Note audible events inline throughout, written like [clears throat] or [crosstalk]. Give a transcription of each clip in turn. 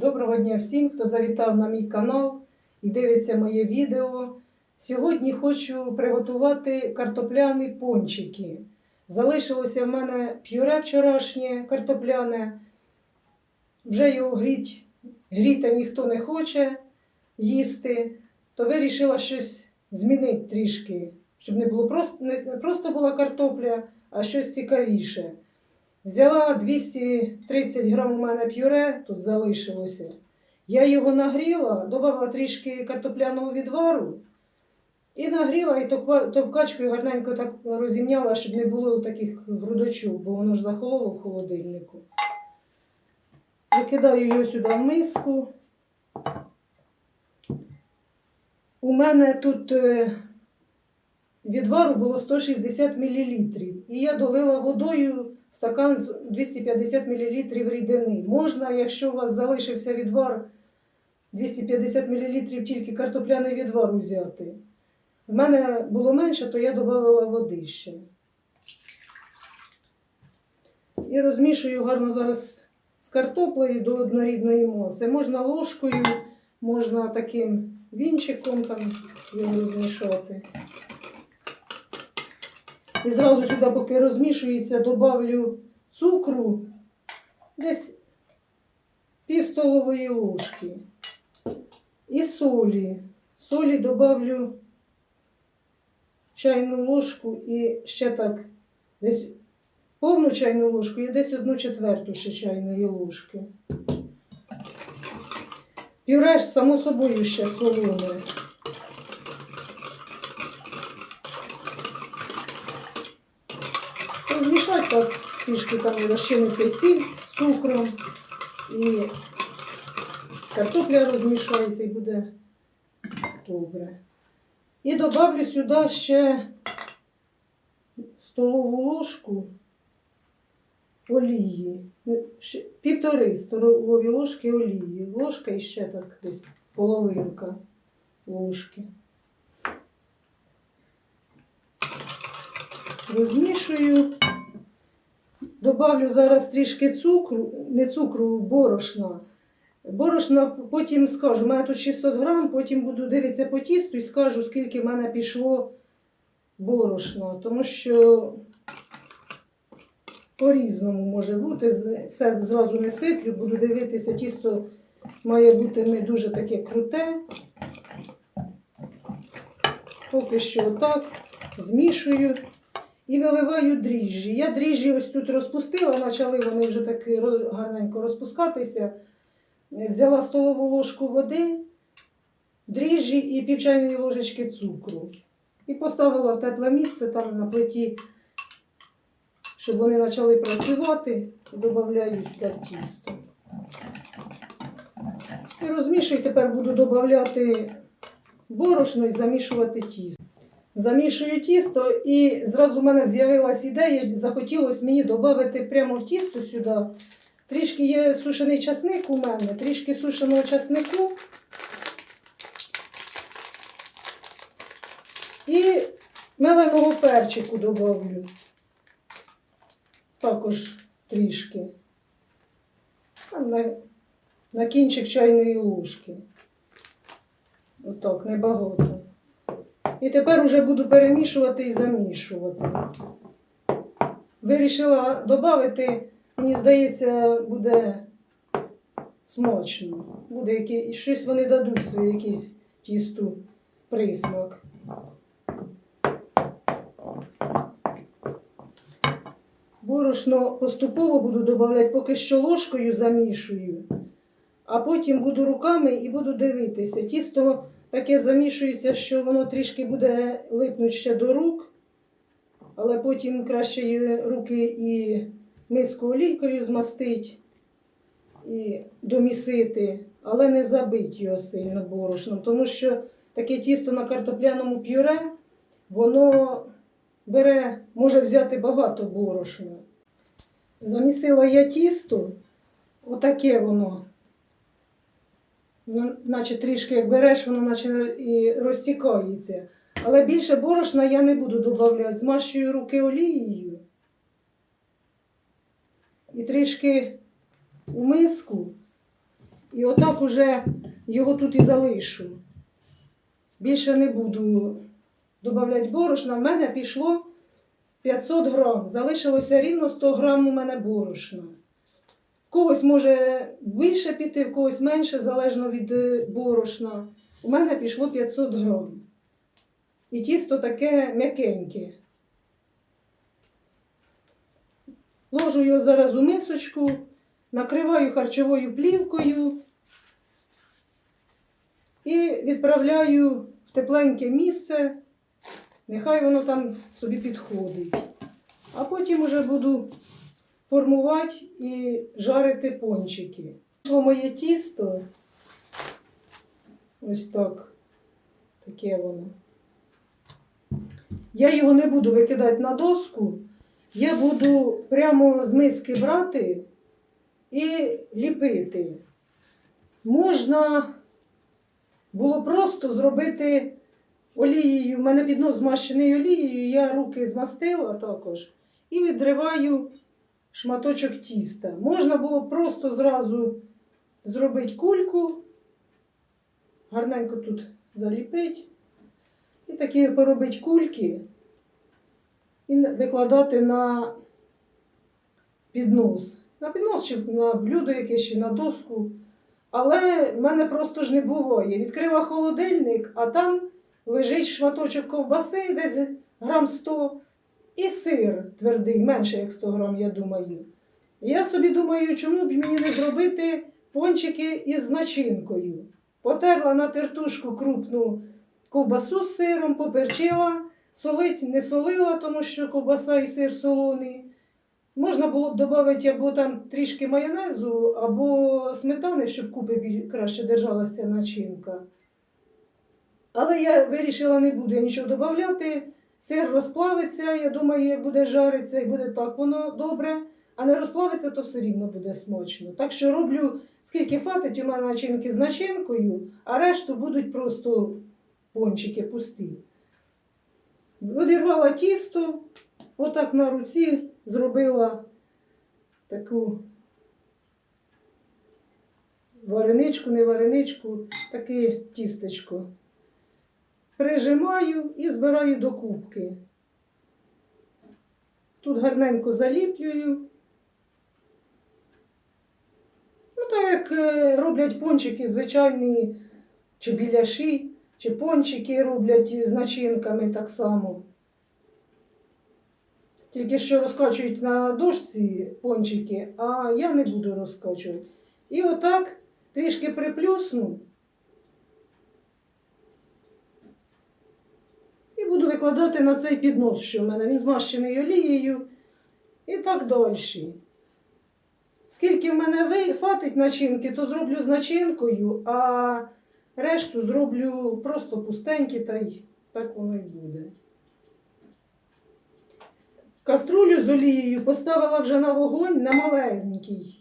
Доброго дня всім, хто завітав на мій канал і дивиться моє відео. Сьогодні хочу приготувати картопляні пончики. Залишилося в мене пюре вчорашнє картопляне. Вже його гріть, гріти ніхто не хоче їсти, то вирішила щось змінити трішки, щоб не було просто, не просто була картопля, а щось цікавіше. Взяла 230 грам у мене пюре, тут залишилося. Я його нагріла, додала трішки картопляного відвару і нагріла, і товкачкою гарненько так розімняла, щоб не було таких грудочок, бо воно ж захололо в холодильнику. Викидаю його сюди в миску. У мене тут е, відвару було 160 мл. І я долила водою стакан 250 мл рідини. Можна, якщо у вас залишився відвар 250 мл тільки картопляний відвар взяти. В мене було менше, то я додавала води ще. І розмішую гарно зараз з картоплею до однорідної маси. Можна ложкою, можна таким вінчиком там його розмішати. І зразу сюди, поки розмішується, добавлю цукру десь пів столової ложки. І солі. Солі добавлю чайну ложку і ще так десь повну чайну ложку і десь одну четверту ще чайної ложки. Пюре ж само собою ще солоне. Розмішати так, трішки там розчиниться сіль з цукром і картопля розмішається і буде добре. І добавлю сюди ще столову ложку олії. Півтори столові ложки олії. Ложка і ще так десь половинка ложки. Розмішую. Добавлю зараз трішки цукру, не цукру, борошна. Борошна потім скажу, у мене тут 600 грам, потім буду дивитися по тісту і скажу, скільки в мене пішло борошна. Тому що по-різному може бути. Все зразу не сиплю, буду дивитися, тісто має бути не дуже таке круте. Поки що отак змішую і виливаю дріжджі. Я дріжджі ось тут розпустила, почали вони вже так гарненько розпускатися. Взяла столову ложку води, дріжджі і пів чайної ложечки цукру. І поставила в тепле місце там на плиті, щоб вони почали працювати, додаю сюди тісто. І розмішую, тепер буду додавати борошно і замішувати тісто. Замішую тісто, і зразу в мене з'явилась ідея, захотілося мені додати прямо в тісто сюди. Трішки є сушений часник у мене, трішки сушеного часнику. І меленого перчику додавлю. Також трішки. На, на кінчик чайної ложки. Отак, небагато. І тепер уже буду перемішувати і замішувати. Вирішила додати, мені здається, буде смачно. Буде який, щось вони дадуть свій якийсь тісту присмак. Борошно поступово буду додавати, поки що ложкою замішую, а потім буду руками і буду дивитися. Тісто таке замішується, що воно трішки буде липнути ще до рук, але потім краще руки і миску олійкою змастить і домісити, але не забить його сильно борошном, тому що таке тісто на картопляному пюре, воно бере, може взяти багато борошна. Замісила я тісто, отаке воно. Ну, Наче трішки як береш, воно наче і розтікається. Але більше борошна я не буду додавати. Змащую руки олією. І трішки у миску І отак уже його тут і залишу. Більше не буду додавати борошна. В мене пішло 500 грам. Залишилося рівно 100 грам у мене борошна. Когось може більше піти, в когось менше, залежно від е, борошна. У мене пішло 500 грам. І тісто таке м'якеньке. Ложу його зараз у мисочку, накриваю харчовою плівкою і відправляю в тепленьке місце. Нехай воно там собі підходить. А потім уже буду формувати і жарити пончики. Пішло моє тісто. Ось так. Таке воно. Я його не буду викидати на доску. Я буду прямо з миски брати і ліпити. Можна було просто зробити олією. У мене піднос змащений олією, я руки змастила також і відриваю шматочок тіста. Можна було просто зразу зробити кульку, гарненько тут заліпити. І такі поробити кульки і викладати на піднос. На піднос чи на блюдо якесь, чи на доску. Але в мене просто ж не буває. Відкрила холодильник, а там лежить шматочок ковбаси, десь грам 100, і сир твердий, менше як 100 грам, я думаю. Я собі думаю, чому б мені не зробити пончики із начинкою. Потерла на тертушку крупну ковбасу з сиром, поперчила, солить не солила, тому що ковбаса і сир солоний. Можна було б додати або там трішки майонезу, або сметани, щоб купи краще держалася начинка. Але я вирішила, не буду я нічого додати. Сир розплавиться, я думаю, як буде жаритися, і буде так воно добре. А не розплавиться, то все рівно буде смачно. Так що роблю, скільки фатить у мене начинки з начинкою, а решту будуть просто пончики пусті. Одірвала тісто, отак на руці зробила таку вареничку, не вареничку, таке тістечко. Прижимаю і збираю до кубки. Тут гарненько заліплюю. Ну, так як е, роблять пончики звичайні, чи біляші, чи пончики роблять з начинками так само. Тільки що розкачують на дошці пончики, а я не буду розкачувати. І отак трішки приплюсну. І буду викладати на цей піднос, що в мене він змащений олією. І так далі. Скільки в мене хватить начинки, то зроблю з начинкою, а решту зроблю просто пустенькі, та й так воно і буде. Каструлю з олією поставила вже на вогонь на малесенький.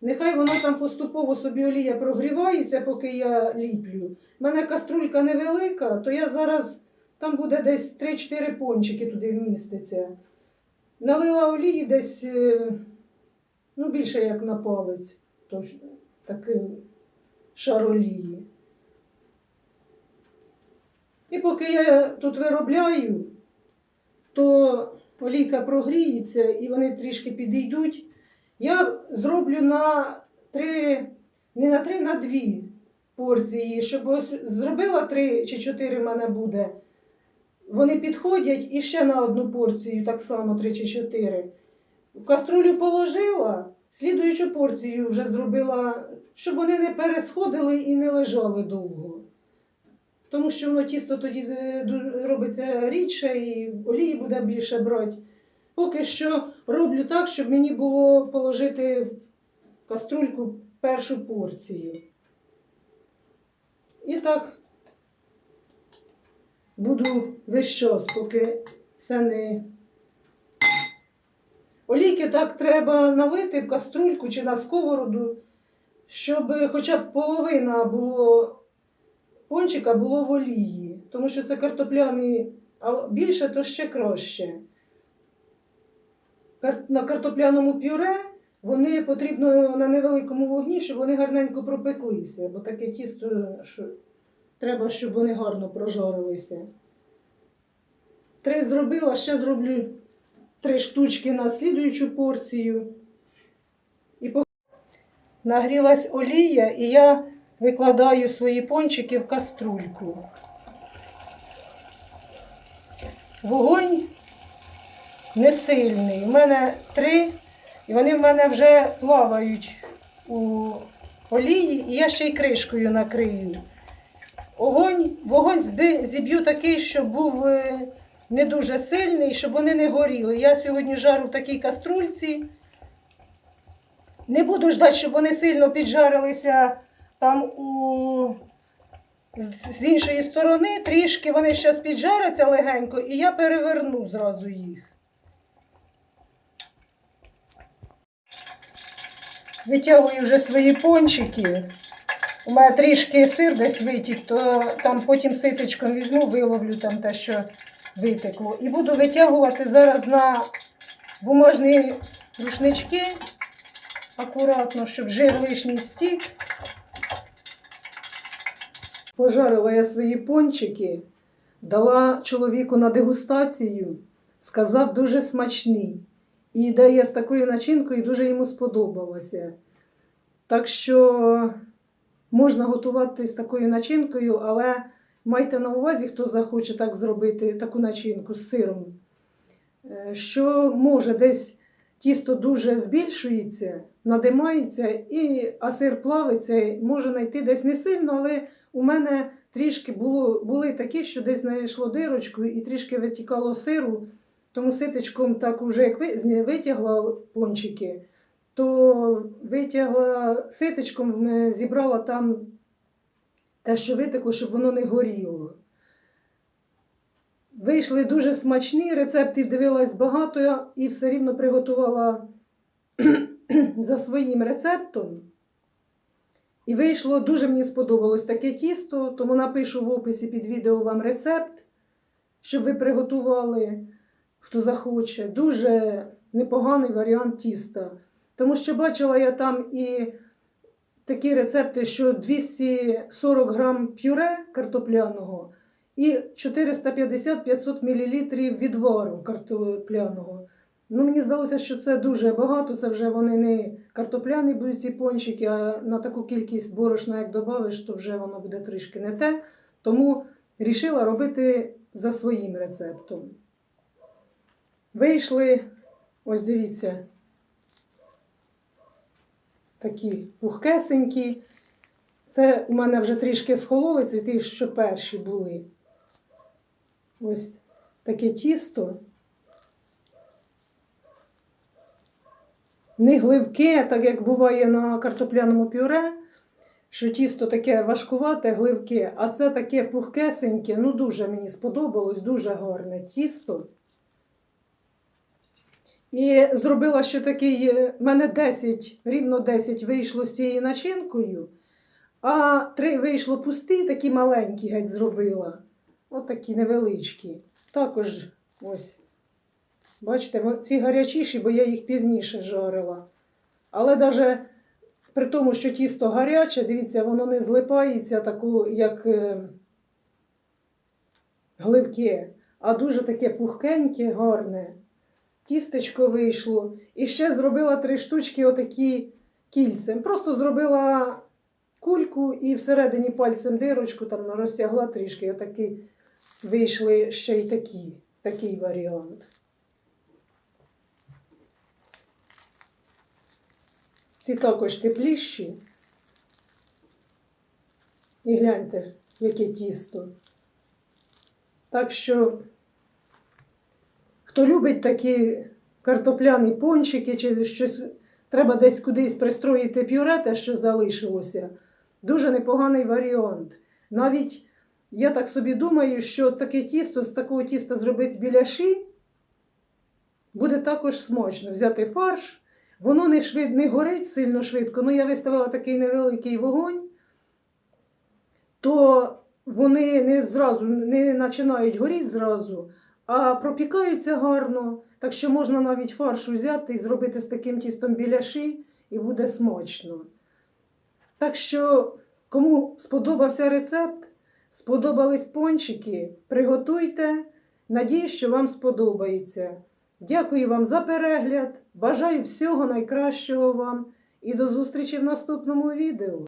Нехай вона там поступово собі олія прогрівається, поки я ліплю. У мене каструлька невелика, то я зараз там буде десь 3-4 пончики туди вміститься. Налила олії десь е, ну, більше як на палець, тож такий шар олії. І поки я тут виробляю, то олійка прогріється і вони трішки підійдуть. Я зроблю на три, не на три, на дві порції, щоб зробила три чи чотири в мене буде. Вони підходять і ще на одну порцію, так само три чи чотири. В каструлю положила, слідуючу порцію вже зробила, щоб вони не пересходили і не лежали довго. Тому що воно тісто тоді е, робиться рідше і олії буде більше брати. Поки що роблю так, щоб мені було положити в каструльку першу порцію. І так буду весь час, поки все не. Олійки так треба налити в каструльку чи на сковороду, щоб хоча б половина було пончика було в олії, тому що це картопляний, а більше то ще краще. На картопляному пюре вони потрібно на невеликому вогні, щоб вони гарненько пропеклися, бо таке тісто, що треба, щоб вони гарно прожарилися. Три зробила, ще зроблю три штучки на слідуючу порцію. І по... Нагрілась олія, і я викладаю свої пончики в каструльку. Вогонь не сильний. У мене три, і вони в мене вже плавають у олії, і я ще й кришкою накрию. Огонь, вогонь зіб'ю такий, щоб був е, не дуже сильний, щоб вони не горіли. Я сьогодні жару в такій каструльці. Не буду ждати, щоб вони сильно піджарилися там у... з іншої сторони. Трішки вони зараз піджаряться легенько, і я переверну зразу їх. Витягую вже свої пончики. У мене трішки сир десь витік, то там потім ситочком візьму, виловлю там те, що витекло. І буду витягувати зараз на бумажні рушнички акуратно, щоб жир лишній стік. Пожарила я свої пончики, дала чоловіку на дегустацію, сказав дуже смачний. І ідея з такою начинкою дуже йому сподобалася. Так що можна готувати з такою начинкою, але майте на увазі, хто захоче так зробити таку начинку з сиром, е, що може десь тісто дуже збільшується, надимається, і, а сир плавиться, може знайти десь не сильно, але у мене трішки було, були такі, що десь знайшло дирочку і трішки витікало сиру. Тому ситочком так уже як витягла пончики, то витягла ситочком, е, зібрала там те, що витекло, щоб воно не горіло. Вийшли дуже смачні, рецептів дивилась багато і все рівно приготувала [clears throat] за своїм рецептом. І вийшло, дуже мені сподобалось таке тісто, тому напишу в описі під відео вам рецепт, щоб ви приготували, хто захоче. Дуже непоганий варіант тіста. Тому що бачила я там і такі рецепти, що 240 грам пюре картопляного і 450-500 мл відвару картопляного. Ну, мені здалося, що це дуже багато. Це вже вони не картопляні будуть ці пончики, а на таку кількість борошна, як додавиш, то вже воно буде трішки не те. Тому вирішила робити за своїм рецептом. Вийшли, ось дивіться, такі пухкесенькі. Це у мене вже трішки схололи, це ті, що перші були. Ось таке тісто. Не гливке, так як буває на картопляному пюре, що тісто таке важкувате, гливке, а це таке пухкесеньке, ну дуже мені сподобалось, дуже гарне тісто. І зробила ще такий, е, в мене 10, рівно 10 вийшло з цією начинкою, а 3 вийшло пусті, такі маленькі геть зробила. От такі невеличкі. Також ось. Бачите, ці гарячіші, бо я їх пізніше жарила. Але навіть при тому, що тісто гаряче, дивіться, воно не злипається, таку, як е, гливке, а дуже таке пухкеньке, гарне. Тістечко вийшло. І ще зробила три штучки отакі кільцем. Просто зробила кульку і всередині пальцем дирочку там розтягла трішки. Отакі вийшли ще й такі, такий варіант. Ці також тепліші. І гляньте, яке тісто. Так що, хто любить такі картопляні пончики, чи щось треба десь кудись пристроїти пюре, те, що залишилося, дуже непоганий варіант. Навіть я так собі думаю, що таке тісто з такого тіста зробити біляші буде також смачно. Взяти фарш. Воно не, швид, не горить сильно швидко, ну я виставила такий невеликий вогонь, то вони не зразу не починають горіти зразу, а пропікаються гарно, так що можна навіть фарш взяти і зробити з таким тістом біляші, і буде смачно. Так що, кому сподобався рецепт, сподобались пончики, приготуйте. Надіюсь, що вам сподобається. Дякую вам за перегляд. Бажаю всього найкращого вам і до зустрічі в наступному відео.